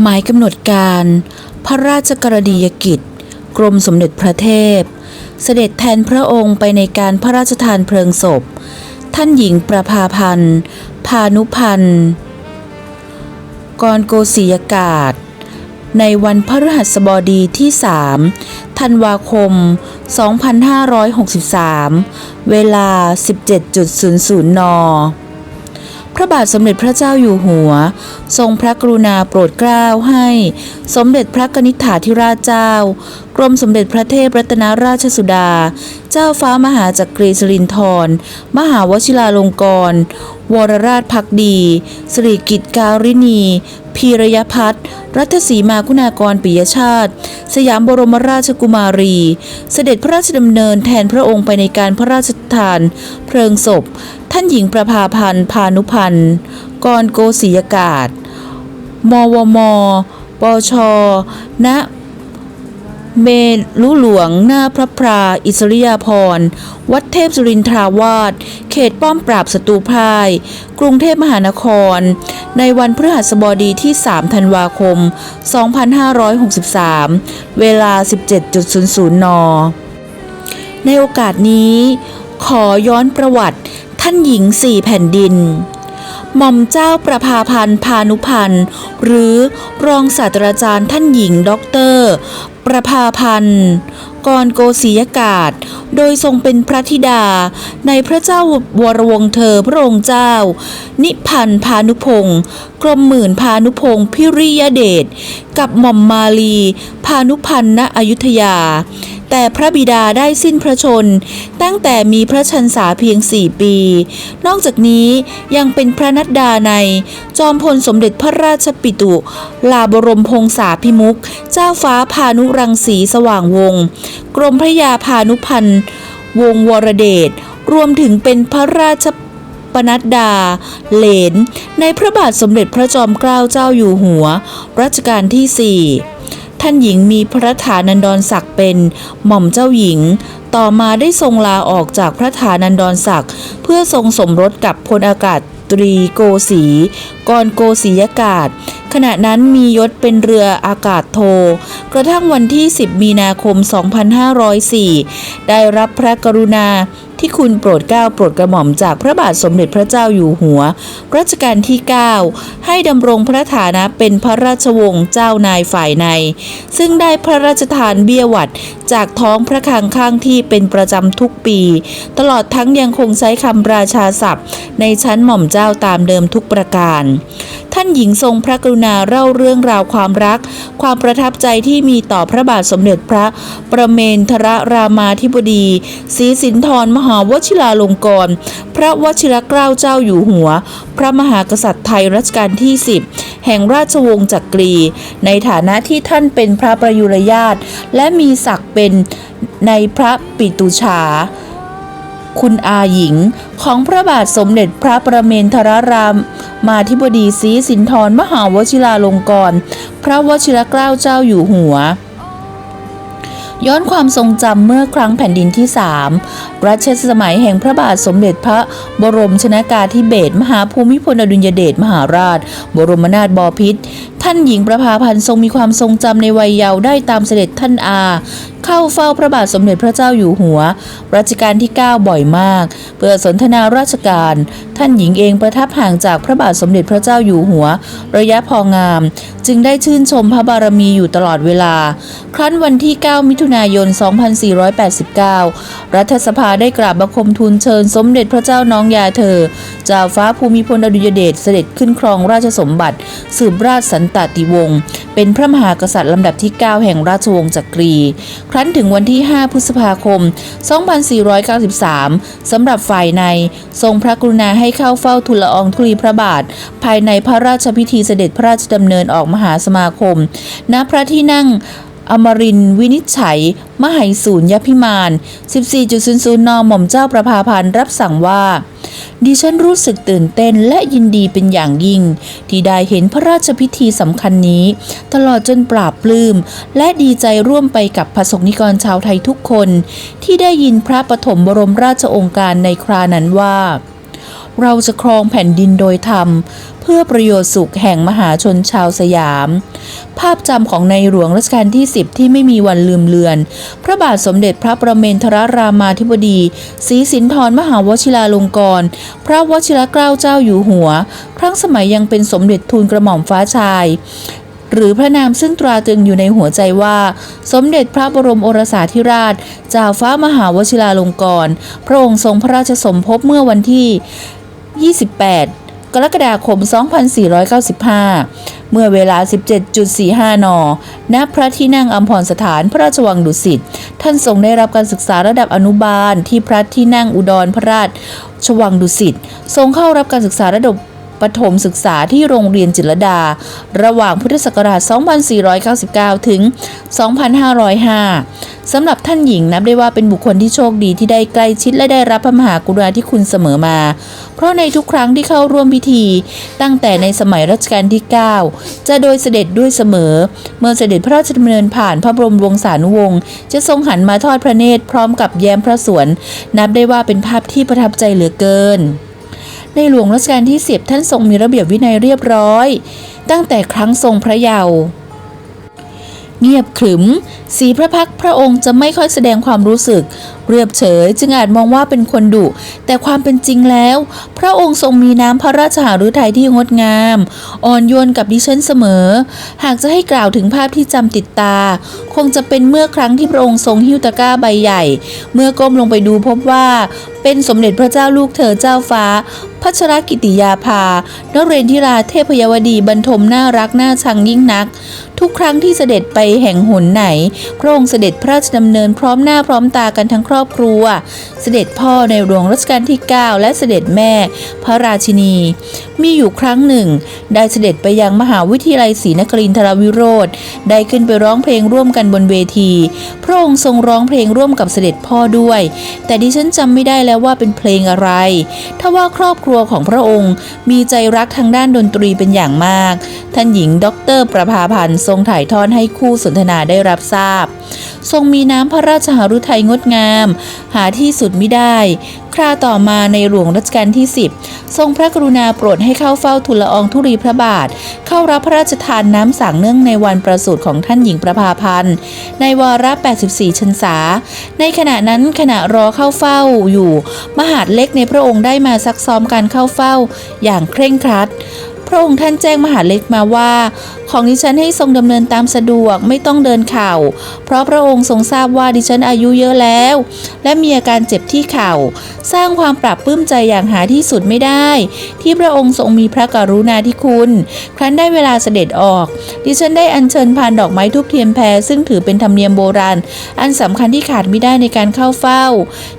หมายกำหนดการ พระราชกรณียกิจ กรมสมเด็จพระเทพ เสด็จแทนพระองค์ไปในการพระราชทานเพลิงศพ ท่านหญิงประภาพันธ์ พานุพันธ์กรโกศียกาศ ในวันพฤหัสบดีที่ 3 ธันวาคม 2563 เวลา 17.00 น พระบาทสมเด็จพระเจ้าอยู่หัว ทรงพระกรุณาโปรดเกล้าให้ สมเด็จพระกนิษฐาธิราชเจ้า กรมสมเด็จพระเทพรัตนราชสุดา เจ้าฟ้ามหาจักรีสิรินธรมหาวชิราลงกรณวรราชพักดี สิริกิตการินีพีรยพัฒนรัตสีมาคุณากรปิยชาติ สยามบรมราชกุมารี เสด็จพระราชดำเนินแทนพระองค์ไปในการพระราชทาน เพลิงศพ ท่านหญิงประภาพันธ์พานุพันธ์กรโกศียกาศ มวม ปชณ เมลุหลวงหน้าพระพรา อิสริยาภรณ์วัดเทพสุรินทราวาสเขตป้อมปราบศัตรูพ่าย กรุงเทพมหานคร ในวันพฤหัสบดีที่ 3 ธันวาคม 2563 เวลา 17.00 น ในโอกาสนี้ ขอย้อนประวัติท่านหญิงสี่แผ่นดิน หม่อมเจ้าประภาพันธ์พานุพันธ์หรือรองศาสตราจารย์ท่านหญิงด็อกเตอร์ ประภาพันธ์กรโกศียกาศ โดยทรงเป็นพระธิดา ในพระเจ้าวรวงเธอพระองค์เจ้า นิพันธ์พานุพงศ์กรมหมื่นพานุพงศ์พิริยเดชกับหม่อมมาลี พานุพันธ์ณอยุธยา แต่พระบิดาได้สิ้นพระชน ตั้งแต่มีพระชันษาเพียงสี่ปี นอกจากนี้ยังเป็นพระนัดดาใน จอมพลสมเด็จพระราชปิตุ ลาบรมพงษาพิมุก เจ้าฟ้าพานุรังสีสว่างวงศ์กรมพระยาพานุพันธ์วงศ์วรเดช รวมถึงเป็นพระราชปนัดดา เหลน ในพระบาทสมเด็จพระจอมเกล้าเจ้าอยู่หัว รัชกาลที่สี่ ท่านหญิงมีพระฐานันดรศักดิ์เป็นหม่อมเจ้าหญิง ต่อมาได้ทรงลาออกจากพระฐานันดรศักดิ์เพื่อทรงสมรสกับพลอากาศตรีโกสีกรโกศียกาศ ขณะนั้นมียศเป็นเรืออากาศโท กระทั่งวันที่ 10 มีนาคม 2504 ได้รับพระกรุณา ที่คุณโปรดเกล้าโปรดกระหม่อมจากพระบาทสมเด็จพระเจ้าอยู่หัว รัชกาลที่ 9 ให้ดำรงพระฐานะเป็นพระราชวงศ์เจ้านายฝ่ายใน ซึ่งได้พระราชทานเบี้ยหวัดจากท้องพระคลังข้างที่เป็นประจำทุกปี ตลอดทั้งยังคงใช้คำราชาศัพท์ ในชั้นหม่อมเจ้าตามเดิมทุกประการานหญิงทรงพระกรุณาเล่าเรื่องราวความรัก ความประทับใจที่มีต่อพระบาทสมเด็จพระประเมนทรรามาธิบดีศรีสินธรมหาวชิราลงกรณพระวชิรเกล้าเจ้าอยู่หัว พระมหากษัตริย์ไทยรัชกาลที่ 10 แห่งราชวงศ์จักรี ในฐานะที่ท่านเป็นพระประยุรญาตและมีศักดิ์เป็นในพระปิตุฉา คุณอาหญิงของพระบาทสมเด็จพระประเมนทรราม มาธิบดีศรีสินธรมหาวชิราลงกรณพระวชิรเกล้าเจ้าอยู่หัว ย้อนความทรงจำเมื่อครั้งแผ่นดินที่สามรัชสมัยแห่งพระบาทสมเด็จพระบรมชนากาธิเบศรมหาภูมิพลอดุลยเดชมหาราช บรมนาถบพิตร ท่านหญิงประภาพันธ์ทรงมีความทรงจำในวัยเยาว์ได้ตามเสด็จท่านอา เข้าเฝ้าพระบาทสมเด็จพระเจ้าอยู่หัว รัชกาลที่ 9 บ่อยมาก เพื่อสนทนาราชการ ท่านหญิงเองประทับห่างจากพระบาทสมเด็จพระเจ้าอยู่หัว ระยะพองาม จึงได้ชื่นชมพระบารมีอยู่ตลอดเวลา ครั้นวันที่ 9 มิถุนายน 2489 รัฐสภาได้กราบบังคมทูลเชิญสมเด็จพระเจ้าน้องยาเธอเจ้าฟ้าภูมิพลอดุยเดชเสด็จขึ้นครองราชสมบัติ สืบราชสันตติวงศ์เป็นพระมหากษัตริย์ลำดับที่ 9 แห่งราชวงศ์จักรี ครั้นถึงวันที่ 5 พฤษภาคม 2493 สำหรับฝ่ายในทรงพระกรุณาให้เข้าเฝ้าทูลละอองธุลีพระบาท ภายในพระราชพิธีเสด็จพระราชดำเนินออกมหาสมาคม ณ พระที่นั่งอมรินวินิจฉัย มหัยศูนยพิมาน 14.00 น หม่อมเจ้าประภาพันธ์รับสั่งว่า ดิฉันรู้สึกตื่นเต้นและยินดีเป็นอย่างยิ่ง ที่ได้เห็นพระราชพิธีสำคัญนี้ ตลอดจนปราบปลื้มและดีใจร่วมไปกับพระสงฆ์นิกรชาวไทยทุกคน ที่ได้ยินพระปฐมบรมราชองค์การในครานั้นว่าเราจะครองแผ่นดินโดยธรรม เพื่อประโยชน์สุขแห่งมหาชนชาวสยาม ภาพจำของในหลวงรัชกาลที่ 10 ที่ไม่มีวันลืมเลือน พระบาทสมเด็จพระประเมนทรรามาธิบดีศรีสินธรมหาวชิราลงกรณ์พระวชิรเกล้าเจ้าอยู่หัว ครั้งสมัยยังเป็นสมเด็จทูลกระหม่อมฟ้าชายหรือพระนามซึ่งตราตรึงอยู่ในหัวใจว่า สมเด็จพระบรมโอรสาธิราชเจ้าฟ้ามหาวชิราลงกรณ์พระองค์ทรงพระราชสมภพเมื่อวันที่ 28 กรกฎาคม 2495 เมื่อเวลา 17.45 น ณ พระที่นั่งอัมพรสถานพระราชวังดุสิต ท่านทรงได้รับการศึกษาระดับอนุบาลที่พระที่นั่งอุดรพระราชวังดุสิต ทรงเข้ารับการศึกษาระดับ ประถมศึกษาที่โรงเรียนจิตรดา ระหว่างพุทธศักราช 2499 ถึง 2505 สำหรับท่านหญิงนับได้ว่าเป็นบุคคลที่โชคดีที่ได้ใกล้ชิดและได้รับพระมหากรุณาธิคุณเสมอมา เพราะในทุกครั้งที่เข้าร่วมพิธี ตั้งแต่ในสมัยรัชกาลที่ 9 จะโดยเสด็จด้วยเสมอ เมื่อเสด็จพระราชดำเนินผ่านพระบรมวงศานุวงศ์จะทรงหันมาทอดพระเนตรพร้อมกับแย้มพระสวน นับได้ว่าเป็นภาพที่ประทับใจเหลือเกิน ในหลวงรัชกาลที่สิบท่านทรงมีระเบียบวินัยเรียบร้อย ตั้งแต่ครั้งทรงพระเยาว์เงียบขรึม สีพระพักพระองค์จะไม่ค่อยแสดงความรู้สึกเรียบเฉยจึงอาจมองว่าเป็นคนดุ แต่ความเป็นจริงแล้ว พระองค์ทรงมีน้ำพระราชหฤทัยที่งดงาม อ่อนโยนกับดิฉันเสมอ หากจะให้กล่าวถึงภาพที่จำติดตา คงจะเป็นเมื่อครั้งที่พระองค์ทรงหิ้วตะกร้าใบใหญ่ เมื่อก้มลงไปดูพบว่าเป็นสมเด็จพระเจ้าลูกเธอเจ้าฟ้า พัชรกิติยาภานเรนทิราเทพยวดีบรรทมน่ารักน่าชังยิ่งนัก ทุกครั้งที่เสด็จไปแห่งหนไหน พระองค์เสด็จพระราชดำเนินพร้อมหน้าพร้อมตากันทั้งครอบครัว เสด็จพ่อในหลวงรัชกาลที่ 9 และเสด็จแม่ พระราชินี มีอยู่ครั้งหนึ่ง ได้เสด็จไปยังมหาวิทยาลัยศรีนครินทรวิโรธได้ขึ้นไปร้องเพลงร่วมกันบนเวที พระองค์ทรงร้องเพลงร่วมกับเสด็จพ่อด้วย แต่ดิฉันจำไม่ได้แล้วว่าเป็นเพลงอะไรถ้าว่าครอบครัวของพระองค์มีใจรักทางด้านดนตรีเป็นอย่างมาก ท่านหญิงด็อกเตอร์ประภาพันธ์ทรงถ่ายทอดให้คู่สนทนาได้รับทราบ ทรงมีน้ำพระราชหฤทัยงดงามหาที่สุดไม่ได้ คราต่อมาในหลวงรัชกาลที่ 10 ทรงพระกรุณาโปรดให้เข้าเฝ้าทูลละอองธุรีพระบาท เข้ารับพระราชทานน้ำสังเนื่องในวันประสูติของท่านหญิงประภาพันธ์ ในวาระ 84 ชันษา ในขณะนั้นขณะรอเข้าเฝ้าอยู่ มหาดเล็กในพระองค์ได้มาซักซ้อมการเข้าเฝ้าอย่างเคร่งครัด ระองค์ท่านแจ้งมหาเล็กมาว่า ของดิฉันให้ทรงดำเนินตามสะดวกไม่ต้องเดินเข่า เพราะพระองค์ทรงทราบว่าดิฉันอายุเยอะแล้ว และมีอาการเจ็บที่เข่า สร้างความปรับปลื้มใจอย่างหาที่สุดไม่ได้ ที่พระองค์ทรงมีพระกรุณาธิคุณ ครั้นได้เวลาเสด็จออก ดิฉันได้อัญเชิญพานดอกไม้ทุบเทียมแพรซึ่งถือเป็นธรรมเนียมโบราณ อันสำคัญที่ขาดไม่ได้ในการเข้าเฝ้า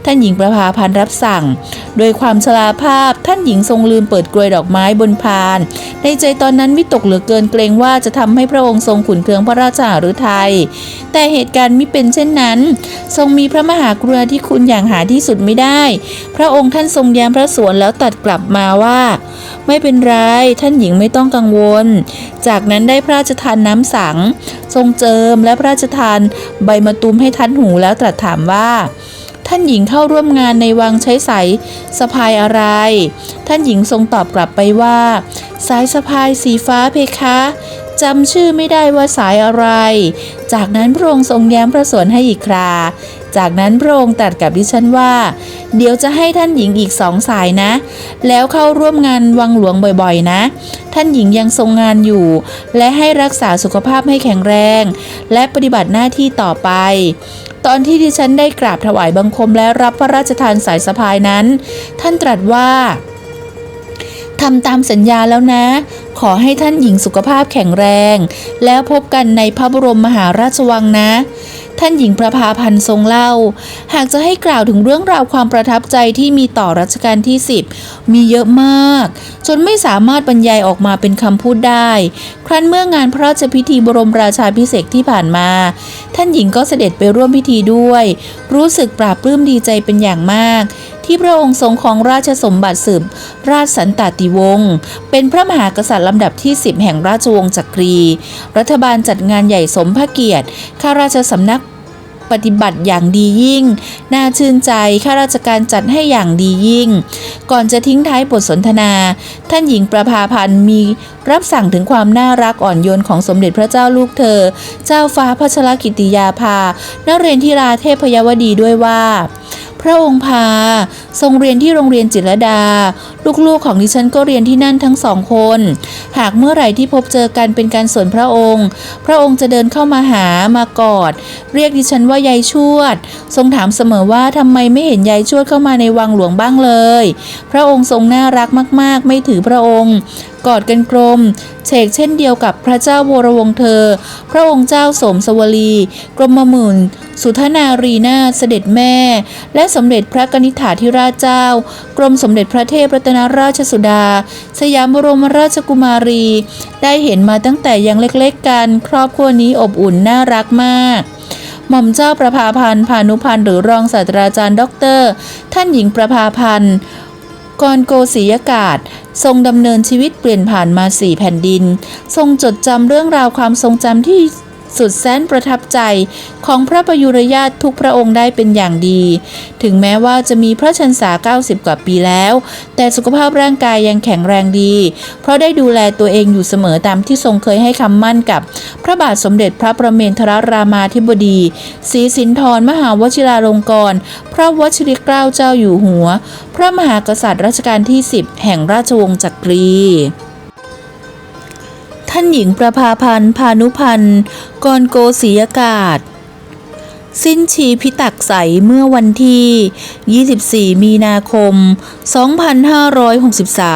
ท่านหญิงประภาพันธ์รับสั่ง โดยความชราภาพท่านหญิงทรงลืมเปิดกลวยดอกไม้บนพานในใจตอนนั้นวิตกเหลือเกินเกรงว่าจะทำให้พระองค์ทรงขุนเคืองพระราชาหฤทัยแต่เหตุการณ์ไมิเป็นเช่นนั้น ทรงมีพระมหากรุณาธิคุณอย่างหาที่สุดไม่ได้ พระองค์ท่านทรงแย้มพระสวนแล้วตัดกลับมาว่า ไม่เป็นไรท่านหญิงไม่ต้องกังวล จากนั้นได้พระราชทานน้ำสัง ทรงเจิมและพระราชทานใบมะตูมให้ทันหูแล้วตรัสถามว่า ท่านหญิงเข้าร่วมงานในวังใช้สายสะพายอะไร ท่านหญิงทรงตอบกลับไปว่า สายสะพายสีฟ้าเพคะจำชื่อไม่ได้ว่าสายอะไร จากนั้นพระองค์ทรงแย้มพระสวนให้อีกครา จากนั้นพระองค์ตรัสกับดิฉันว่า เดี๋ยวจะให้ท่านหญิงอีกสองสายนะ แล้วเข้าร่วมงานวังหลวงบ่อยๆนะ ท่านหญิงยังทรงงานอยู่ และให้รักษาสุขภาพให้แข็งแรง และปฏิบัติหน้าที่ต่อไป ตอนที่ดิฉันได้กราบถวายบังคมและรับพระราชทานสายสะพายนั้น ท่านตรัสว่าทำตามสัญญาแล้วนะ ขอให้ท่านหญิงสุขภาพแข็งแรง แล้วพบกันในพระบรมมหาราชวังนะ ท่านหญิงประภาพันธ์ทรงเล่า หากจะให้กล่าวถึงเรื่องราวความประทับใจที่มีต่อรัชกาลที่ 10 มีเยอะมาก จนไม่สามารถบรรยายออกมาเป็นคำพูดได้ ครั้นเมื่องานพระราชพิธีบรมราชาพิเศษที่ผ่านมา ท่านหญิงก็เสด็จไปร่วมพิธีด้วย รู้สึกปราบปลื้มดีใจเป็นอย่างมาก ที่พระองค์ทรงของราชสมบัติสืบราชสันตติวงศ์เป็นพระมหากษัตริย์ลำดับที่ 10 แห่งราชวงศ์จักรี รัฐบาลจัดงานใหญ่สมพระเกียรติข้าราชสำนักปฏิบัติอย่างดียิ่ง น่าชื่นใจ ข้าราชการจัดให้อย่างดียิ่ง ก่อนจะทิ้งท้ายบทสนทนา ท่านหญิงประภาพันธ์มีรับสั่งถึงความน่ารักอ่อนโยนของสมเด็จพระเจ้าลูกเธอ เจ้าฟ้าพัชรกิติยาภานเรนทิราเทพยวดีด้วยว่า ระองค์พา ทรงเรียนที่โรงเรียนจิรดา ลูกๆของดิฉันก็เรียนที่นั่นทั้งสองคน หากเมื่อไหร่ที่พบเจอกันเป็นการส่วนพระองค์ พระองค์จะเดินเข้ามาหามากอด เรียกดิฉันว่ายายชวด ทรงถามเสมอว่าทำไมไม่เห็นยายชวดเข้ามาในวังหลวงบ้างเลย พระองค์ทรงน่ารักมาก ๆ ไม่ถือพระองค์ กอดกันกลมเฉกเช่นเดียวกับพระเจ้าวรวงศ์เธอ พระองค์เจ้าสมสวลี กรมหมื่น สุทนารีนาเสด็จแม่ และสมเด็จพระกนิษฐาธิราชเจ้า กรมสมเด็จพระเทพรัตนราชสุดา สยามบรมราชกุมารี ได้เห็นมาตั้งแต่ยังเล็กๆกัน ครอบครัวนี้อบอุ่นน่ารักมากหม่อมเจ้าประภาพันธ์พานุพันธ์หรือรองศาสตราจารย์ด็อกเตอร์ ท่านหญิงประภาพันธ์ กรโกศรียกาศ ทรงดำเนินชีวิตเปลี่ยนผ่านมาสี่แผ่นดิน ทรงจดจำเรื่องราวความทรงจำที่ สุดแสนประทับใจของพระประยุรญาติทุกพระองค์ได้เป็นอย่างดี ถึงแม้ว่าจะมีพระชนษา 90 กว่าปีแล้ว แต่สุขภาพร่างกายยังแข็งแรงดี เพราะได้ดูแลตัวเองอยู่เสมอตามที่ทรงเคยให้คำมั่นกับ พระบาทสมเด็จพระประเมนทรรามาธิบดีศรีสินธรมหาวชิราลงกรณ์พระวชิรเกล้าเจ้าอยู่หัว พระมหากษัตริย์รัชกาลที่ 10 แห่งราชวงศ์จักรี ท่านหญิงประภาพันธ์พานุพันธ์กรโกศรียากาศ สิ้นชีพิตักใสเมื่อวันที่ 24 มีนาคม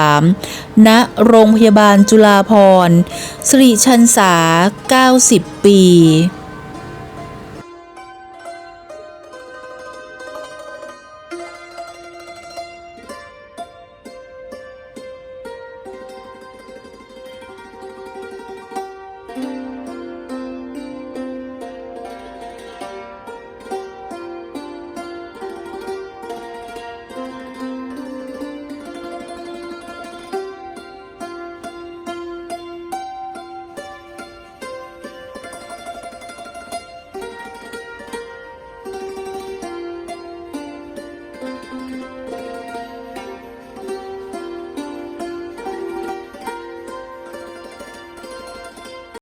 2563 ณ โรงพยาบาลจุฬาภรณ์สิริชันษา 90 ปี